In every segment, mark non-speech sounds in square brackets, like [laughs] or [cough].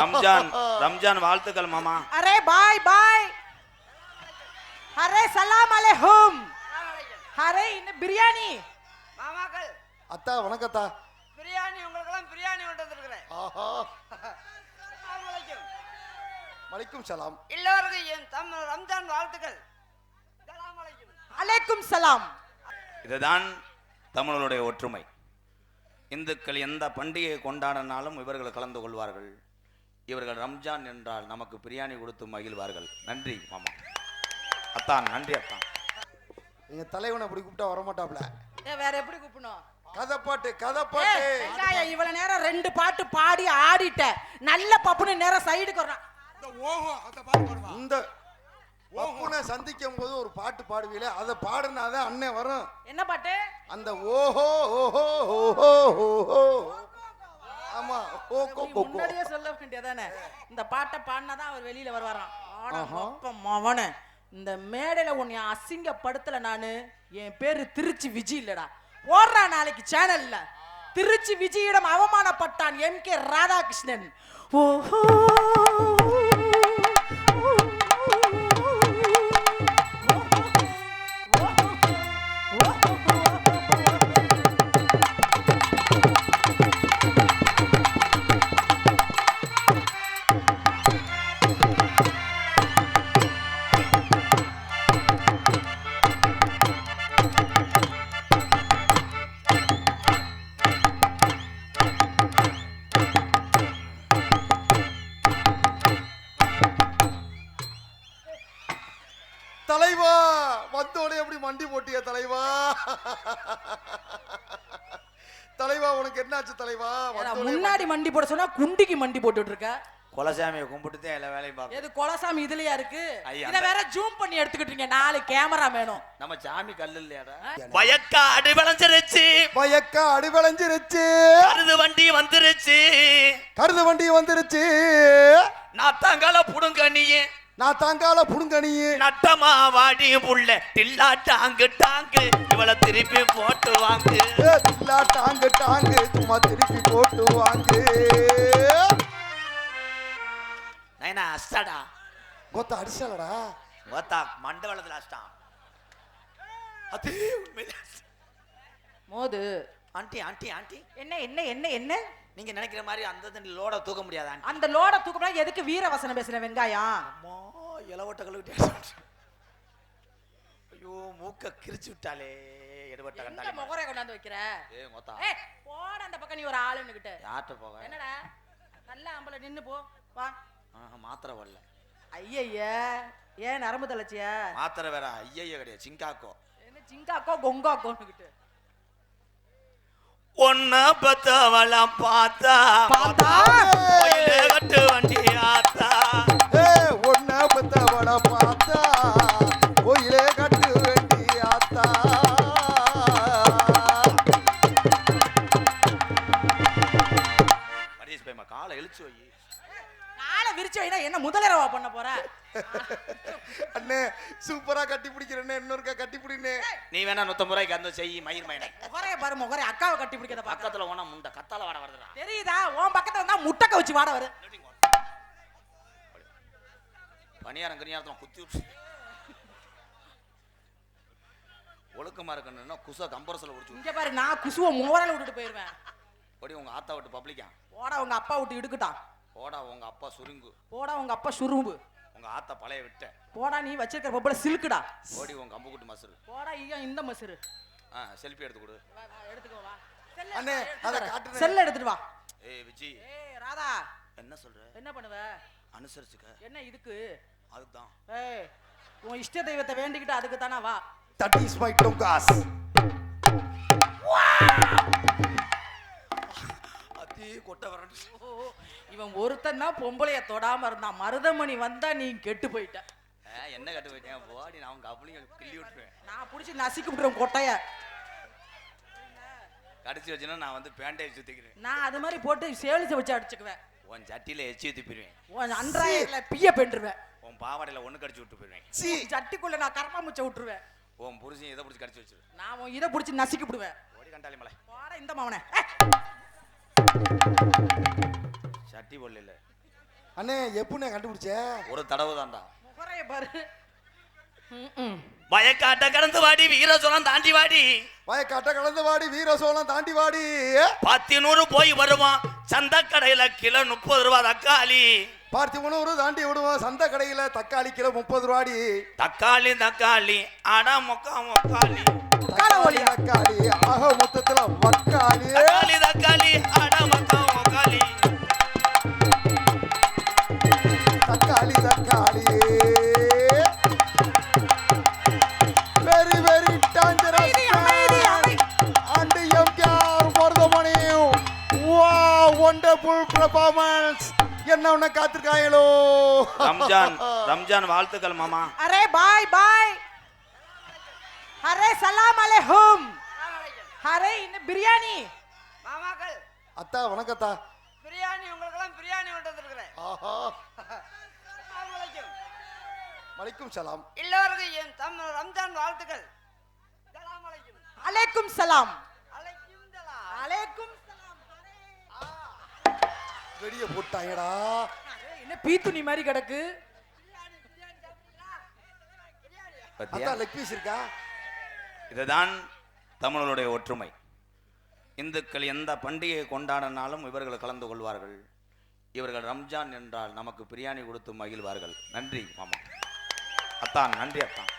ரம்ஜான் ரம்ஜான் வாழ்த்துக்கள் மாமா. அரே பாய் பாய் அரே சலாம் அலைஹும் அரே இன்னும் பிரியாணி. மாமாக்கள். அத்தா வணக்கத்தா. பிரியாணி உங்களுக்கெல்லாம் பிரியாணி கொண்டு வந்திருக்கிறேன். ஆஹா. வலைக்கும் சலாம். எல்லோருக்கும் என் தம் ரம்ஜான் வாழ்த்துக்கள். அலைக்கும். சலாம். இதுதான் தமிழர்களுடைய ஒற்றுமை. இந்துக்கள் எந்த பண்டிகையை கொண்டாடினாலும் இவர்கள் கலந்து கொள்வார்கள். இவர்கள் ரம்ஜான் என்றால் நமக்கு பிரியாணி கொடுத்து மகிழ்வார்கள். நன்றி மாமா. அத்தான் நன்றி அத்தான் எங்க தலைவனை இப்படி கூப்பிட்டா வரமாட்டாப்ல? ஏ வேற எப்படி கூப்பிடணும்? கதை பாட்டு கதை பாட்டு இவ்வளவு நேரம் ரெண்டு பாட்டு பாடி ஆடிட்ட. நல்ல பப்புனு நேரம் சைடுக்கு வர்றான் இந்த பப்புனை சந்திக்கும் போது ஒரு பாட்டு பாடுவீங்களே அதை பாடுனாதான் அண்ணன் வரும். என்ன பாட்டு? அந்த ஓஹோ ஓஹோ ஓஹோ ஓஹோ. ஆமா. ஓ கோ கோ. முன்னாடியே சொல்ல வேண்டியதானே இந்த பாட்டை பாடினாதான் அவர் வெளியில வருவாராம். ஆனா மவனே. இந்த மேடையில உன்னை அசிங்கப்படுத்தல நானு. என் பேரு திருச்சி விஜய் இல்லடா. ஓடுறா நாளைக்கு சேனல்ல. திருச்சி விஜயிடம் அவமானப்பட்டான் எம் கே ராதாகிருஷ்ணன். ஓஹோ. வந்தோடனே எப்படி மண்டி போட்டிய தலைவா? தலைவா உனக்கு என்னாச்சு தலைவா? முன்னாடி மண்டி போட சொன்னா குண்டிக்கு மண்டி போட்டுட்டு இருக்க குலசாமியை கும்பிட்டு தான் எல்லா வேலையும் பார்ப்போம். எது கொலசாமி இதுலயா இருக்கு? இத வேற ஜூம் பண்ணி எடுத்துக்கிட்டீங்க நாலு கேமரா வேணும். நம்ம சாமி கல்லு இல்லையாடா வயக்காடு விளைஞ்சிருச்சு. பயக்க அடி விளைஞ்சிருச்சு. கருது வண்டி வந்துருச்சு. கருது வண்டி வந்துருச்சு. நாத்தாங்கால புடுங்க நீயே நான் தாங்கால புடுங்கனி நட்டமா வாடி புள்ள டில்லா டாங்கு டாங்கு. இவள திருப்பி போட்டு வாங்கு. இல்லா டாங்கு டாங்கு. சும்மா திருப்பி போட்டு வாங்கு. நைனா அஸ்டடா கொத்த அடிச்சலடா ஓத்தா மண்டவளத்துல அஸ்டான் அது உண்மையில மோது. ஆண்டி ஆண்டி ஆண்டி. என்ன என்ன என்ன என்ன? நீங்க நினைக்கிற மாதிரி அந்த லோட தூக்க முடியாது அந்த லோட தூக்குனா எதுக்கு வீர வசனம் பேசுற வெங்காயம் அம்மா இளவட்ட கழுவிட்டு ஐயோ மூக்க கிரிச்சு விட்டாலே எடுபட்ட கண்டாலே முகரை கொண்டாந்து வைக்கிற? ஏ மொத்தா ஏய் போட அந்த பக்கம் நீ ஒரு ஆளுன்னுகிட்ட யார்கிட்ட போக என்னடா? நல்ல ஆம்பளை நின்னு போ. வா. மாத்திரை வரல. ஐயய்ய ஏன் நரம்பு தலைச்சியா மாத்திரை வேற ஐயையோ கிடையாது சிங்காக்கோ. என்ன ஜிங்காக்கோ கொங்காக்கோன்னுகிட்டு ஒன்ன பத்தவளம் பார்த்தா. பார்த்தா? கோயிலே கட்டு வண்டி ஆத்தா. ஏ ஒன்ன பத்தவட பார்த்தா. கோயிலே கட்டு வேண்டி ஆத்தா. பையமா காலை இழுச்சு வை. காலை விரிச்சு வைனா என்ன முதலரவா பண்ண போற? [laughs] அண்ணே சூப்பரா கட்டி பிடிக்கிறேன்னே இன்னொருக்கா கட்டி பிடினே நீ வேணா நூத்தம்பது ரூபாய்க்கு அந்த செய் மயிர் மயனை முகரைய பாரு முகரை அக்காவை கட்டி பிடிக்கிறத பாக்க பக்கத்துல ஓனா முண்டை கத்தால வாட வருதுடா. தெரியுதா? உன் பக்கத்துல வந்தா முட்டக்க வச்சு வாட வரு. பணியாரம் கனியாரத்துல குத்தி விட்டு. ஒழுக்கமா இருக்கணும்னா குச கம்பரசில் குடிச்சு இங்க பாரு நான் குசுவ மோரல விட்டுட்டு போயிருவேன். ஓடி உங்க ஆத்தா விட்டு பப்ளிக்கா? போடா உங்க அப்பா விட்டு இடுக்குட்டான். போடா உங்க அப்பா சுருங்கு. போடா உங்க அப்பா சுரும்பு. உங்க ஆத்தா பழைய விட்ட. போடா நீ வச்சிருக்கிற பொம்பளை சிலுக்குடா. ஓடி உங்க அம்புக்குட்டு மசுரு போடா ஐயா இந்த மசுரு ஆ செல்ஃபி எடுத்து கொடு. எடுத்துக்கோ வா. செல்ல அண்ணே, அதை. காட்டுறேன். செல்ல எடுத்துட்டு வா. ஏய் விஜி. ஏய் ராதா. என்ன சொல்ற? என்ன பண்ணுவ? அனுசரிச்சுக்க. என்ன இதுக்கு? அதுதான் ஏய் உன் இஷ்ட தெய்வத்தை வேண்டிக்கிட்டு அதுக்கு தானே வா தட் இஸ் மை டொங்காஸ் அதே கொட்டை வரணும். ஓ இவன் ஒருத்தன் தான் பொம்பளைய தொடாம இருந்தான். மருதமணி வந்தா நீ கெட்டு போயிட்ட. என்ன கட்டு போயிட்டேன் போடி நான் உங்க அப்படிங்க கிள்ளி விட்டுருவேன். நான் புடிச்சு நசுக்கி விட்டுருவேன் கொட்டைய. கடிச்சு வச்சுன்னா நான் வந்து பேண்டேஜ் சுத்திக்கிறேன். நான் அது மாதிரி போட்டு சேலிச வச்சு அடிச்சுக்குவேன். உன் சட்டியில எச்சி ஊத்தி போயிருவேன். உன் அன்றாயிரல பிய பெண்டுருவேன். உன் பாவாடையில ஒண்ணு கடிச்சு விட்டு போயிருவேன். சட்டிக்குள்ள நான் கரப்பா முச்ச விட்டுருவேன். உன் புருஷன் இதை பிடிச்சி கடிச்சு வச்சிரு. நான் உன் இதை புடிச்சு நசுக்கி விடுவேன் ஓடி கண்டாலி மலை. போடா இந்த மவனே சட்டி போடல அண்ணே எப்படிண்ணே கண்டுபிடிச்ச? ஒரு தடவை தான்டா. முகரைய பாரு. ம்ம். வயக்காட்ட கடந்து வாடி வீர சோழம் தாண்டி வாடி. வயக்காட்ட கலந்து வாடி வீர சோழம் தாண்டி வாடி. பத்து நூறு போய் வருவான் சந்த கடையில கிலோ முப்பது ரூபா தக்காளி. பார்த்தி முன்னூறு தாண்டி விடுவோம் சந்தை கடையில தக்காளி கிலோ முப்பது ரூபாடி. தக்காளி தக்காளி அடா மொக்கா மொக்காளி. தக்காளி ஆக மொத்தத்துல வக்காளி. வண்டர்ஃபுல் பெர்ஃபார்மன்ஸ் என்ன உன்ன காத்திருக்காங்களோ ரம்ஜான் ரம்ஜான் வாழ்த்துக்கள் மாமா. அரே பாய் பாய். அரே சலாம் அலைஹும். அரே இந்த பிரியாணி. மாமாக்கள். அத்தா வணக்கத்தா பிரியாணி உங்களுக்கெல்லாம் பிரியாணி கொண்டு வந்திருக்கிறேன். ஆஹா. வலைக்கும் சலாம். எல்லோருக்கும் என் தம் ரம்ஜான் வாழ்த்துக்கள். சலாம் அலைக்கும். அலைக்கும் சலாம். அலைக்கும் சலாம். அலைக்கும் வெடிய போட்டாங்கடா என்ன பீத்துணி மாதிரி கிடக்கு? பத்தியா? அத்தா லெக் பீஸ் இருக்கா? இதுதான் தமிழர்களுடைய ஒற்றுமை. இந்துக்கள் எந்த பண்டிகையை கொண்டாடினாலும் இவர்கள் கலந்து கொள்வார்கள். இவர்கள் ரம்ஜான் என்றால் நமக்கு பிரியாணி கொடுத்து மகிழ்வார்கள். நன்றி மாமா. அத்தான் நன்றி அத்தான்.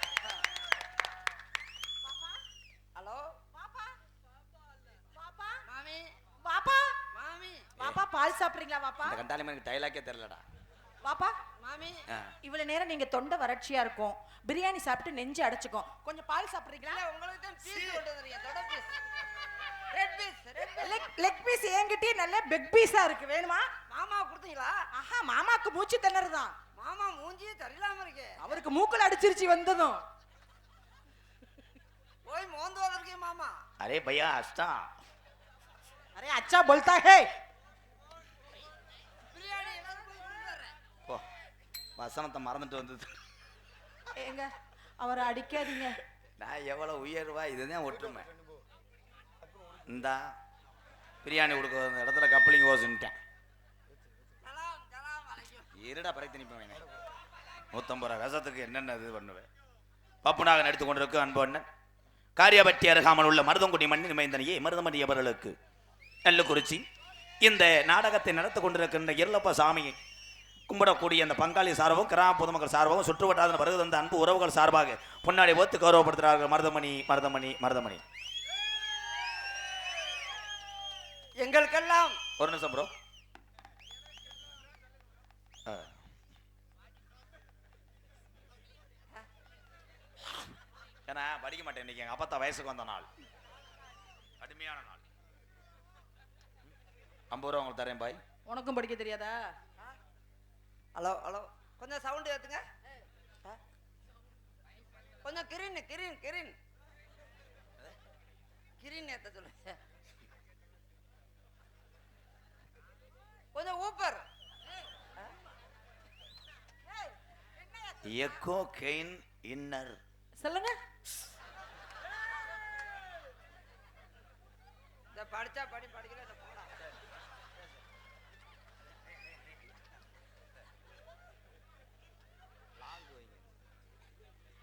பாத்தீங்களா பாப்பா இந்த கண்டாலி எனக்கு டைலாக்கே தெரியலடா. வாப்பா? மாமி. இவ்வளவு நேரம் நீங்க தொண்டை வறட்சியா இருக்கும். பிரியாணி சாப்பிட்டு நெஞ்சு அடைச்சுக்கும். கொஞ்சம் பால் சாப்பிடுறீங்களா? உங்களுக்கு தான் பீஸ் கொண்டு வரீங்க piece red piece leg leg piece என்கிட்டயே நல்ல பிக் பீஸா இருக்கு. வேணுமா? மாமா கொடுத்தீங்களா? ஆஹா மாமாக்கு மூச்சு திணறு தான் மாமா மூஞ்சியே தெரியலாம இருக்கு. அவருக்கு மூக்கல அடிச்சிருச்சு வந்ததும். போய் மோந்து வந்திருக்கேன் மாமா. அரே பையா அஸ்தா. அரே அச்சா போல்தா ஹே. வசனத்தை மறந்துட்டு வந்தது. ஏங்க அவரை அடிக்காதீங்க. நான் எவ்வளோ உயர்வா இதுதான் ஒற்றுமை. இந்தா பிரியாணி கொடுக்க வந்த இடத்துல கப்பலிங் ஓசுன்ட்டேன் இருடா பறை திணிப்பேன் நூற்றம்பது ரூபா விஷத்துக்கு என்னென்ன இது பண்ணுவேன்? பப்புனாக நடித்து கொண்டிருக்கு அன்பு அண்ணன். காரியபட்டி அருகாமல் உள்ள மருதங்குடி மண்ணின் மைந்தனையே மருதமணி அவர்களுக்கு நெல்லுக்குறிச்சி இந்த நாடகத்தை நடத்தி கொண்டிருக்கின்ற எல்லப்ப சாமியை கும்பிடக்கூடிய அந்த பங்காளி சார்பும் கிராம பொதுமக்கள் சார்பாகவும் சுற்றுவட்டாத வருகை தந்த அன்பு உறவுகள் சார்பாக பொன்னாடி ஒத்து கௌரவப்படுத்துகிறார்கள் மருதமணி மருதமணி மருதமணி. எங்களுக்கெல்லாம் ஒரு நிமிஷம் ப்ரோ ஏன்னா படிக்க மாட்டேன் இன்னைக்கு. எங்க அப்பத்தா வயசுக்கு வந்த நாள். கடுமையான நாள். ஐம்பது ரூபா உங்களுக்கு தரேன் பாய். உனக்கும் படிக்க தெரியாதா? Hello hello. கொஞ்சம் சவுண்ட் ஏத்துங்க. ஆ? கொஞ்சம் கிரீன் கிரீன் கிரீன். கிரீன் ஏத்த சொல்லுங்க கொஞ்சம் ஊப்பர். எக்கோ கெயின் இன்னர் சொல்லுங்க. இந்த படிச்சா படி படிக்கல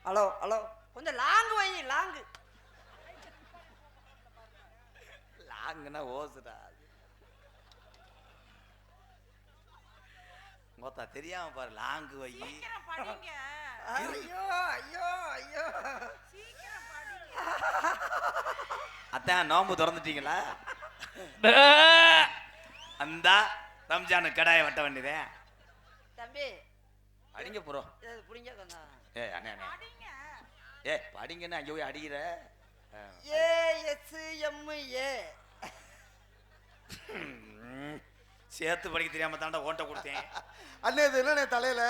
ஹலோ ஹலோ. கொஞ்சம் லாங் வை லாங்கு. லாங்குனா ஓசுடா. மொத்தா தெரியாம பாரு லாங்கு வை. ஐயோ ஐயோ ஐயோ. அத்தான் நோம்பு திறந்துட்டீங்களா? அந்த ரம்ஜானு கடாயை வெட்ட வேண்டியதே. தம்பி. அடிங்க ப்ரோ இது புடிங்க கொஞ்சம். ஏ அண்ணே அண்ணே ஏ படிங்கன்னு அங்கே போய் அடிக்கிற. A S M A. சேர்த்து படிக்க தெரியாம தாண்டா ஓட்ட கொடுத்தேன் அண்ணே இது என்னண்ணே தலையில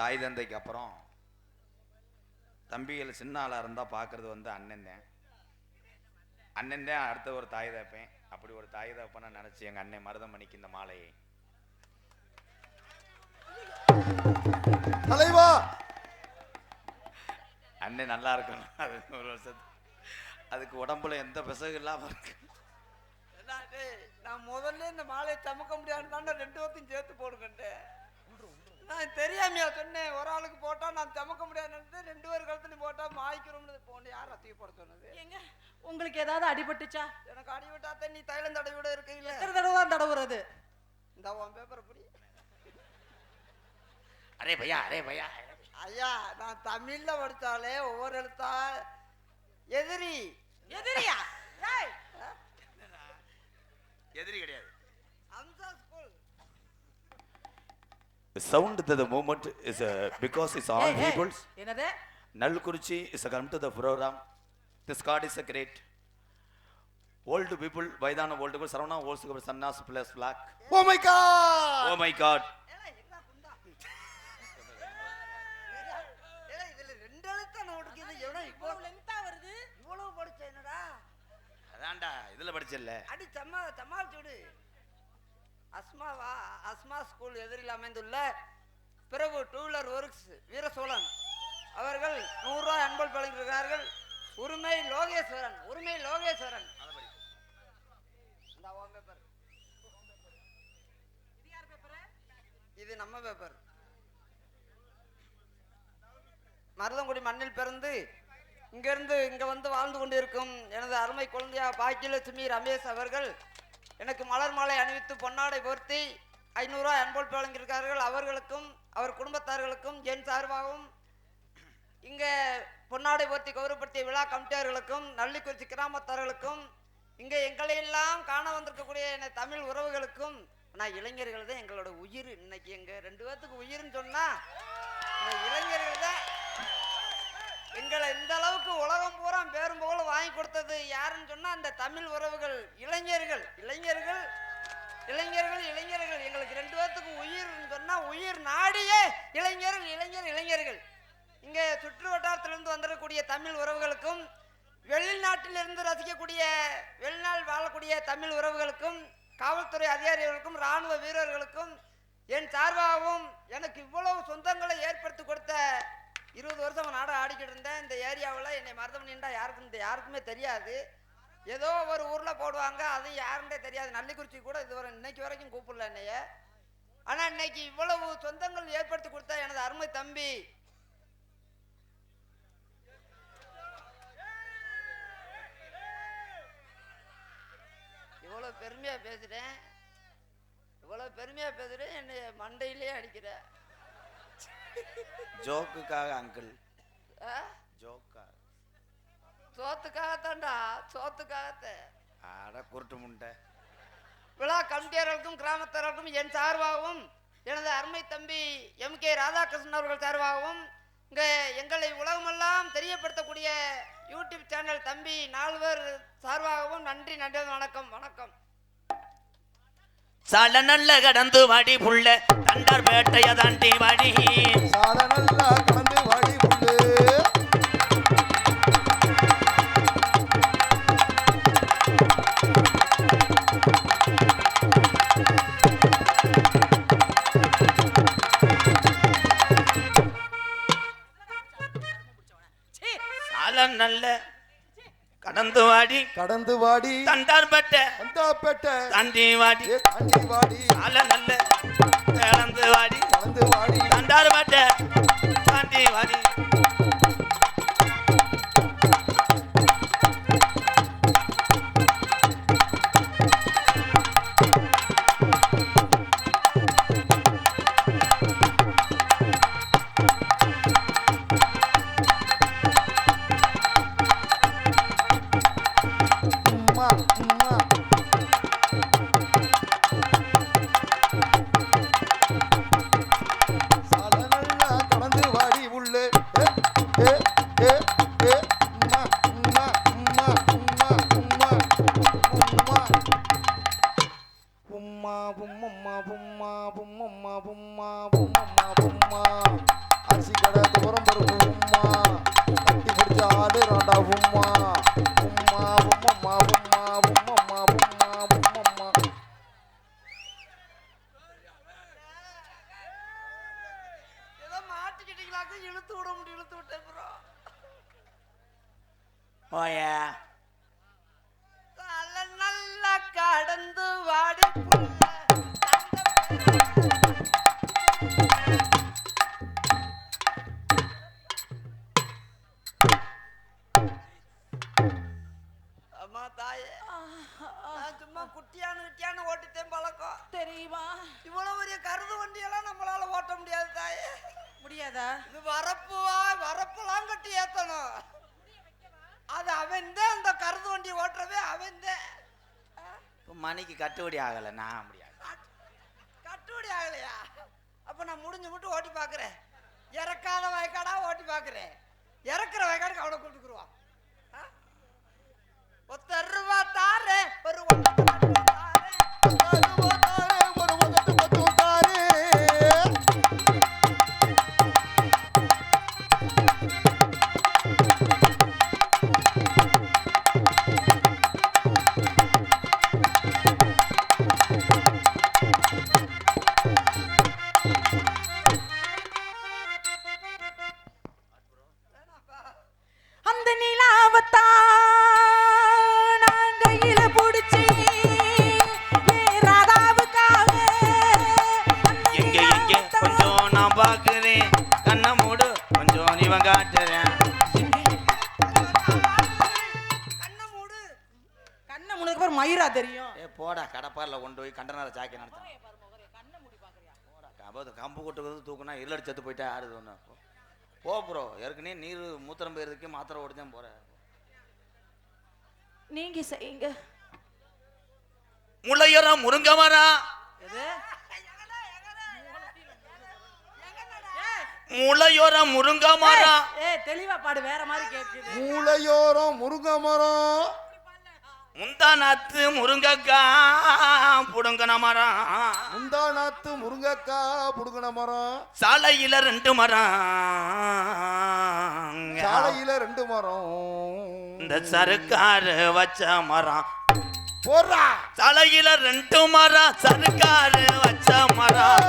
தாய் தந்தைக்கு அப்புறம் தம்பிகள் சின்ன ஆளாக இருந்தால் பார்க்கறது வந்து அண்ணன் தான். அண்ணன் தான் அடுத்த ஒரு தாய் தப்பேன் அப்படி ஒரு தாய் தப்பனை நினச்சி எங்கள் அண்ணன் மருதமணிக்கு இந்த மாலையை. தலைவா! அண்ணன் நல்லா இருக்கணும். அது ஒரு வருஷத்து அதுக்கு உடம்புல எந்த பிசகு இல்லாமல் இருக்கு. என்ன டேய், நான் முதல்ல இந்த மாலையை சமக்க முடியாதுன்னு தானே ரெண்டு பேர்த்தையும் சேர்த்து போடுங்கன்ட்டு நான் தெரியாமையா சொன்னேன். ஒரு ஆளுக்கு போட்டா நான் சமக்க முடியாதுன்னு ரெண்டு பேர் கழுத்துலையும் போட்டா மாய்க்கிறோம்னு போன யார் போட சொன்னது? ஏங்க உங்களுக்கு ஏதாவது அடிபட்டுச்சா? எனக்கு அடி விட்டாத்த நீ தைலம் தடவி விட இருக்கீங்களே எத்தனை தடவை தான் தடவுறது இந்த உன் பேப்பரை புடி. அரே பையா அரே பையா. ஐயா நான் தமிழ்ல படிச்சாலே ஒவ்வொரு எழுத்தா எதிரி. எதிரியா? ஏய், எதிரி கிடையாது. Is a great. Old people, Vaidana old people, Saravana old people, Sannas plus black. Oh my God Oh my god. ஏலே, என்ன குண்டா? ஏலே, இதுல ரெண்டு எழுத்தா நோட்டுக்கு இது எவ்வளவு இவ்வளவு இவ்வளவு லென்த்தா வருது. இவ்வளவு படிச்ச என்னடா? அதான்டா இதுல படிச்சல்ல. அடி சம்மா சமாளிச்சு விடு அஸ்மாவா அஸ்மா ஸ்கூல் எதிரில் அமைந்துள்ள Prabhu two wheeler works Veerasozhan. அவர்கள் நூறுரூவா அன்பல் வழங்கியிருக்கிறார்கள் உரிமை லோகேஸ்வரன் உரிமை லோகேஸ்வரன். இது நம்ம பேப்பர் மருதங்குடி மண்ணில் பிறந்து இங்கிருந்து இங்க வந்து வாழ்ந்து கொண்டிருக்கும் எனது அருமை குழந்தையா பாக்கியலட்சுமி ரமேஷ் அவர்கள் எனக்கு மலர் மாலை அணிவித்து பொன்னாடை போர்த்தி ஐநூறுரூவா அன்போல் வழங்கியிருக்கார்கள் அவர்களுக்கும் அவர் குடும்பத்தார்களுக்கும் என் சார்பாகவும் இங்கே பொன்னாடை போர்த்தி கௌரவப்படுத்திய விழா கமிட்டியார்களுக்கும் நள்ளிக்குறிச்சி கிராமத்தார்களுக்கும் இங்கே எங்களை எல்லாம் காண வந்திருக்கக்கூடிய என்னை தமிழ் உறவுகளுக்கும் நான் இளைஞர்கள் தான் எங்களோட உயிர். இன்னைக்கு எங்கள் ரெண்டு பேர்த்துக்கு உயிர்னு சொன்னால் இந்த இளைஞர்கள் தான் எங்களை இந்த அளவுக்கு உலகம் பூரா பேரும் புகழ் வாங்கி கொடுத்தது யாருன்னு சொன்னா அந்த தமிழ் உறவுகள் இளைஞர்கள். இளைஞர்கள் இளைஞர்கள் இளைஞர்கள். எங்களுக்கு ரெண்டு பேர்த்துக்கு உயிர்னு சொன்னா உயிர் நாடியே இளைஞர்கள் இளைஞர் இளைஞர்கள். இங்க சுற்று வட்டாரத்திலிருந்து வந்துடக்கூடிய தமிழ் உறவுகளுக்கும் வெளிநாட்டிலிருந்து ரசிக்கக்கூடிய வெளிநாள் வாழக்கூடிய தமிழ் உறவுகளுக்கும் காவல்துறை அதிகாரிகளுக்கும் ராணுவ வீரர்களுக்கும் என் சார்பாகவும் எனக்கு இவ்வளவு சொந்தங்களை ஏற்படுத்தி கொடுத்த இருபது வருஷம் நாடகம் ஆடிக்கிட்டு இருந்தேன். இந்த ஏரியாவில் என்னை மருதமணின்றா யாருக்கும் இந்த யாருக்குமே தெரியாது. ஏதோ ஒரு ஊரில் போடுவாங்க அதுவும் யாருன்றே தெரியாது. நல்லிக்குறிச்சி கூட இதுவரை இன்னைக்கு வரைக்கும் கூப்பிடல என்னைய. ஆனால் இன்னைக்கு இவ்வளவு சொந்தங்கள் ஏற்படுத்தி கொடுத்த எனது அருமை தம்பி. இவ்வளோ பெருமையாக பேசுகிறேன் இவ்வளோ பெருமையாக பேசுகிறேன் என்னை மண்டையிலே அடிக்கிறேன் ஜோக்குக்காக அங்கிள் ஆ? ஜோக்கா சோத்துக்காகத்தான்டா சோத்துக்காகத்தான் ஆட குருட்டு முண்டை. விழா கமிட்டியாளர்களுக்கும் கிராமத்தார்களுக்கும் என் சார்பாகவும் எனது அருமை தம்பி எம் கே ராதாகிருஷ்ணன் அவர்கள் சார்பாகவும் இங்கே எங்களை உலகமெல்லாம் தெரியப்படுத்தக்கூடிய யூடியூப் சேனல் தம்பி நால்வர் சார்பாகவும் நன்றி நன்றி வணக்கம் வணக்கம். சல நல்ல கடந்து வாடி புள்ள. தண்டார் பேட்டைய தாண்டி வாடி. சால நல்லா கடந்து வாடி நல்ல கடந்து வாடி. கடந்து வாடி. தண்டார் பேட்டை வந்தாப்பேட்டை தாண்டி வாடி. தாண்டி வாடி. சல நல்ல. கடந்து வாடி. கடந்து வாடி. தண்டார் பேட்டை தாண்டி வாடி. ஏதோ மாட்டிக்கிட்டீங்களாக்க இழுத்து விட முடியும் இழுத்து விட்டேன் ப்ரோ. ஓயா தலை நல்லா கடந்து வாடி புள்ள. வண்டி ஓட்டுறவே அவன் தான் இப்போ மணிக்கு கட்டுப்படி ஆகலை நான் முடியாது கட்டுப்படி ஆகலையா? அப்ப நான் முடிஞ்சு மட்டும் ஓட்டி பார்க்கறேன். இறக்காத வயக்காடா ஓட்டி பார்க்கறேன். இறக்குற வயக்காடுக்கு அவனை கூப்பிட்டுக்குருவான் ஒத்த ரூபா தாரே ஒரு கம்பு கம்பு கொட்டுக்கிறது தூக்குனா இருளடி செத்து போயிட்டா ஆடுது ஒன்று போ. ப்ரோ ஏற்கனவே நீர் மூத்திரம் போயிருக்கே மாத்திரை ஓடி தான் போகிறேன் நீங்க செய்யுங்க. முளையரம் முருங்க மரம் முளையோரம் முருங்க மரம் ஏ தெளிவா பாடு வேற மாதிரி கேக்குது. மூளையோரம் முருங்கை மரம் முந்தானாத்து முருங்கக்கா புடுங்கன மரம். முந்தானாத்து முருங்கக்கா புடுங்கின மரம். சாலையில ரெண்டு மரம். சாலையில ரெண்டு மரம். இந்த சருக்காரு வச்ச மரம். போடுறா. சாலையில ரெண்டு மரம் சருக்காரு வச்ச மரம்.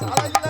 சாலையில